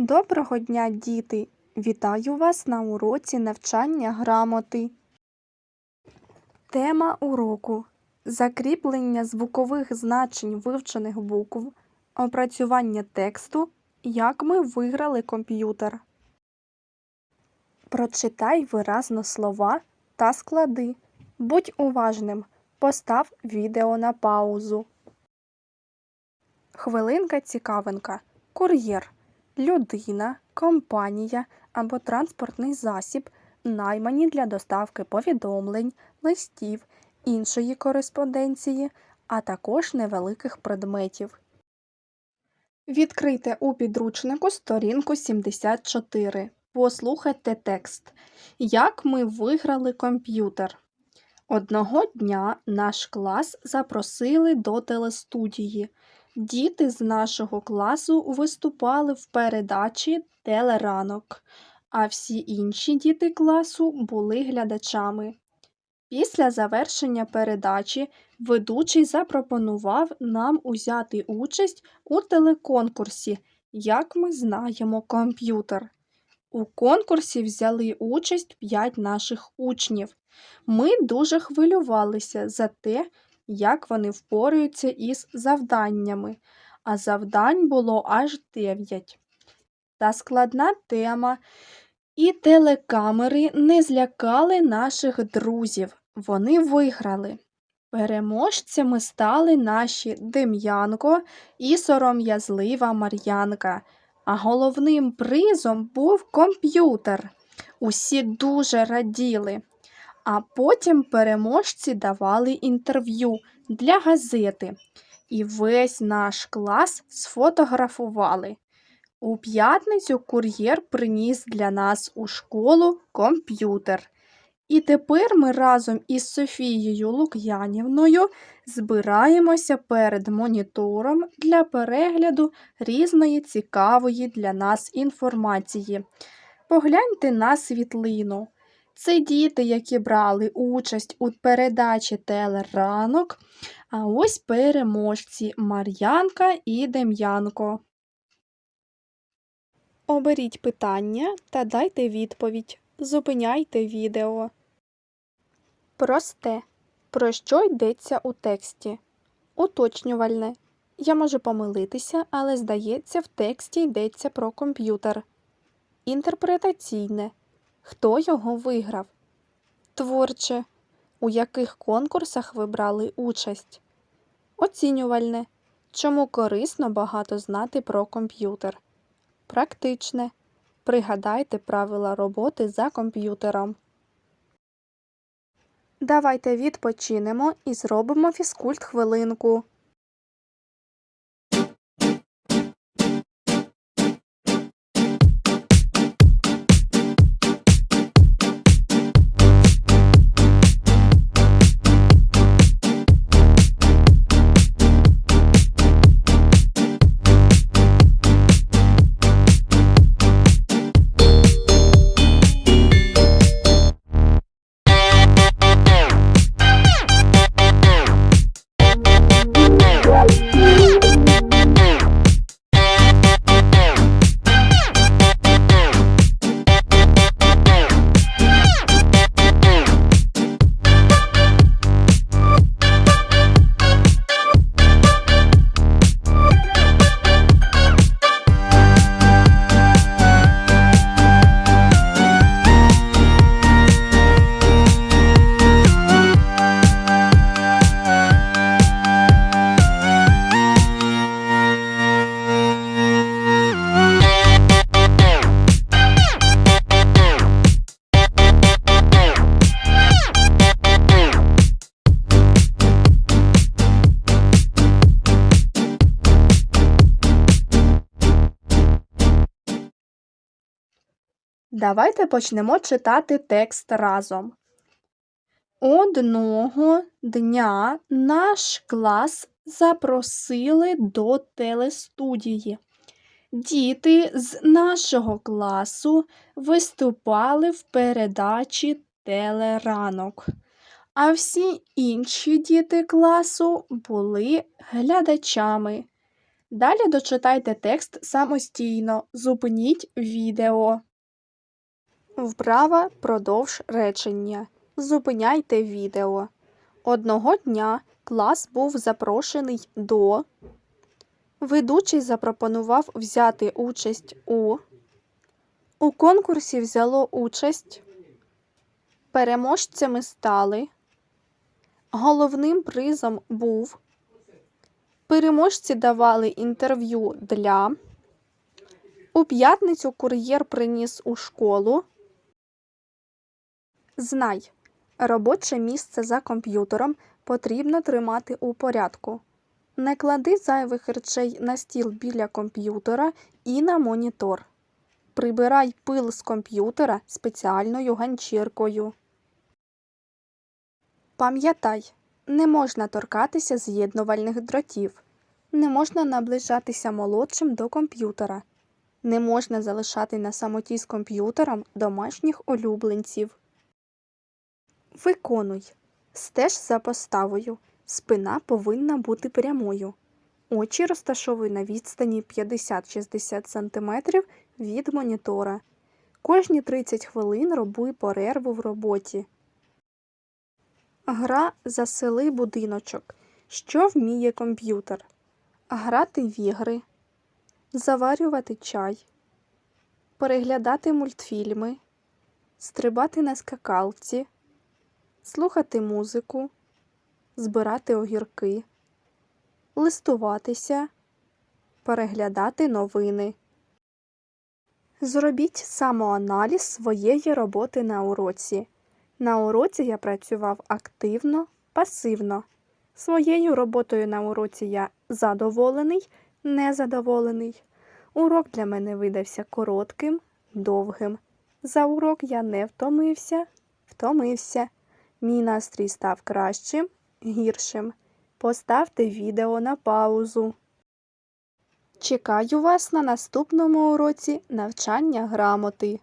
Доброго дня, діти! Вітаю вас на уроці навчання грамоти. Тема уроку закріплення звукових значень вивчених букв, опрацювання тексту Як ми виграли комп'ютер. Прочитай виразно слова та склади. Будь уважним. Постав відео на паузу. Хвилинка цікавинка. Кур'єр людина, компанія або транспортний засіб, наймані для доставки повідомлень, листів, іншої кореспонденції, а також невеликих предметів. Відкрийте у підручнику сторінку 74. Послухайте текст. Як ми виграли комп'ютер. Одного дня наш клас запросили до телестудії. Діти з нашого класу виступали в передачі Телеранок, а всі інші діти класу були глядачами. Після завершення передачі ведучий запропонував нам узяти участь у телеконкурсі Як ми знаємо комп'ютер. У конкурсі взяли участь 5 наших учнів. Ми дуже хвилювалися за те, як вони впораються із завданнями, а завдань було аж 9. Та складна тема і телекамери не злякали наших друзів. Вони виграли. Переможцями стали наші Дем'янко і сором'язлива Мар'янка, а головним призом був комп'ютер. Усі дуже раділи. А потім переможці давали інтерв'ю для газети, і весь наш клас сфотографували. У п'ятницю кур'єр приніс для нас у школу комп'ютер. І тепер ми разом із Софією Лук'янівною збираємося перед монітором для перегляду різної цікавої для нас інформації. Погляньте на світлину. Це діти, які брали участь у передачі Телеранок, а ось переможці Мар'янка і Дем'янко. Оберіть питання та дайте відповідь. Зупиняйте відео. Просте. Про що йдеться у тексті? Уточнювальне. Я можу помилитися, але здається, в тексті йдеться про комп'ютер. Інтерпретаційне. Хто його виграв? Творче. У яких конкурсах ви брали участь? Оцінювальне. Чому корисно багато знати про комп'ютер? Практичне. Пригадайте правила роботи за комп'ютером. Давайте відпочинемо і зробимо фізкульт хвилинку. Давайте почнемо читати текст разом. Одного дня наш клас запросили до телестудії. Діти з нашого класу виступали в передачі Телеранок, а всі інші діти класу були глядачами. Далі дочитайте текст самостійно. Зупиніть відео. Вправа продовж речення. Зупиняйте відео. Одного дня клас був запрошений до. Ведучий запропонував взяти участь у. У конкурсі взяло участь. Переможцями стали. Головним призом був. Переможці давали інтерв'ю для. У п'ятницю кур'єр приніс у школу. Знай, робоче місце за комп'ютером потрібно тримати у порядку. Не клади зайвих речей на стіл біля комп'ютера і на монітор. Прибирай пил з комп'ютера спеціальною ганчіркою. Пам'ятай, не можна торкатися з'єднувальних дротів. Не можна наближатися молодшим до комп'ютера. Не можна залишати на самоті з комп'ютером домашніх улюбленців. Виконуй. Стеж за поставою. Спина повинна бути прямою. Очі розташовуй на відстані 50-60 см від монітора. Кожні 30 хвилин роби перерву в роботі. Гра «Засели будиночок». Що вміє комп'ютер? Грати в ігри, заварювати чай, переглядати мультфільми, стрибати на скакалці, слухати музику, збирати огірки, листуватися, переглядати новини. Зробіть самоаналіз своєї роботи на уроці. На уроці я працював активно, пасивно. Своєю роботою на уроці я задоволений, незадоволений. Урок для мене видався коротким, довгим. За урок я не втомився, втомився. Мій настрій став кращим, гіршим. Поставте відео на паузу. Чекаю вас на наступному уроці навчання грамоти.